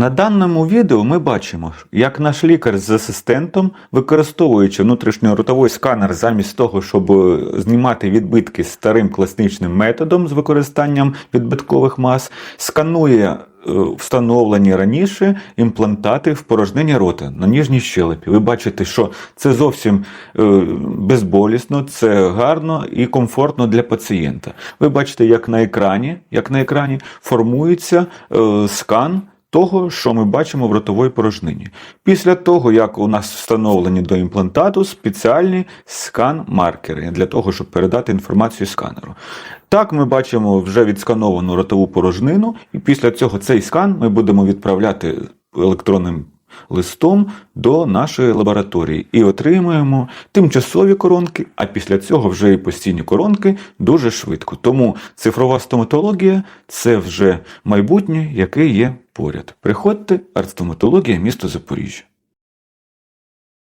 На даному відео ми бачимо, як наш лікар з асистентом, використовуючи внутрішньоротовий сканер замість того, щоб е, знімати відбитки старим класничним методом з використанням відбиткових мас, сканує е, встановлені раніше імплантати в порожнині рота на ніжній щелепі. Ви бачите, що це зовсім е, безболісно, це гарно і комфортно для пацієнта. Ви бачите, як на екрані, як на екрані формується скан того, що ми бачимо в ротовій порожнині. Після того, як у нас встановлені до імплантату спеціальні скан-маркери для того, щоб передати інформацію сканеру. Так, ми бачимо вже відскановану ротову порожнину, і після цього цей скан ми будемо відправляти електронним листом до нашої лабораторії і отримуємо тимчасові коронки, а після цього вже і постійні коронки дуже швидко. Тому цифрова стоматологія це вже майбутнє, яке є поряд. Приходьте, артстоматологія, місто Запоріжжя.